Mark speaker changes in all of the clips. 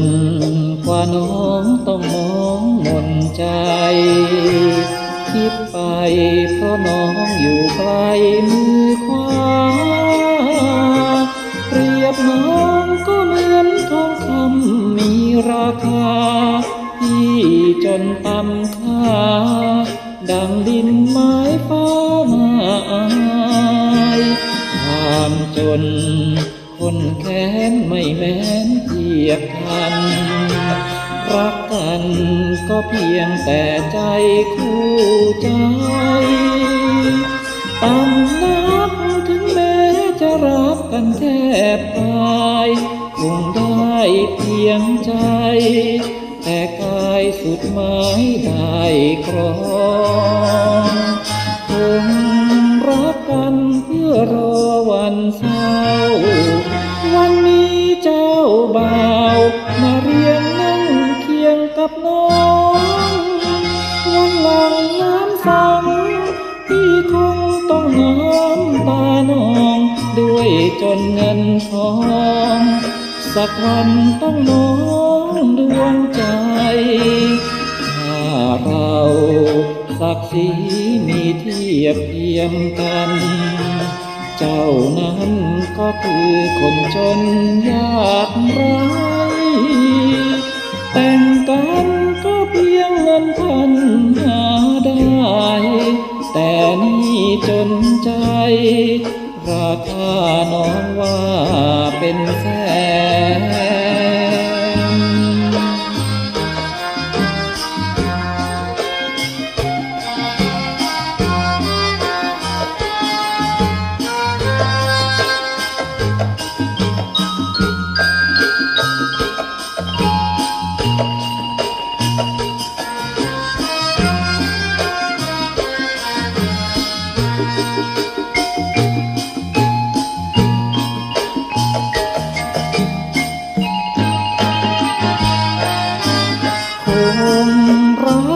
Speaker 1: นกว่าน้องต้องมองมนใจคิดไปเพราะน้องอยู่ไกลมือควาเปรียบน้องก็เหมือนทองคำมีราคาที่จนต่ำค่าดังดินไม้ฟ้ามาอายความจน คนแค้นไม่แม้นเทียบพัน รักกันก็เพียงแต่ใจคู่ใจต่ำนับถึงแม้จะรักกันแทบตายคงได้เพียงใจ แต่กายสุดหมายได้ครอง วันนี้เจ้าบ่าวมาเรียงนั่งเคียงกับน้องวันหลังน้ำสังพี่คงต้องน้ำตานอง ด้วยจนเงินทอง สักวันต้องมองดวงใจถ้าเราศักดิ์ศรีมีเทียบเทียมกัน เจ้านั้นก็คือคนจนยากไร้แต่งกันก็เพียงเงินพันหาได้ แต่นี่จนใจ ราคาน้องว่าเป็นแสน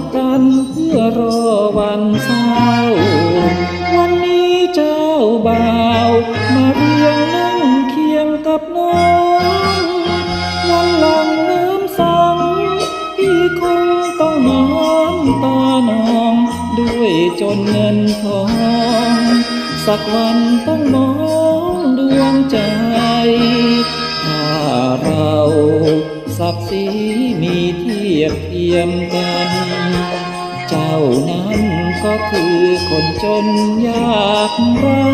Speaker 1: กกันเพื่อรอวันเศร้า วันนี้เจ้าบ่าวมาเรียงนั่งเคียงกับน้องวันหลังน้ำสังพี่คงต้องน้ำตานอง ด้วยจนเงินทอง สักวันต้องมองดวงใจถ้าเราศักดิ์ศรีมีเทียบเทียมกัน เจ้านั้นก็คือคนจนยากไร้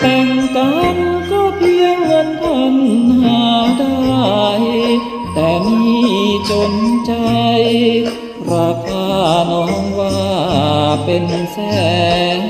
Speaker 1: แต่งกันก็เพียงเงินพันหาได้ แต่นี่จนใจ ราคาน้องว่าเป็นแสน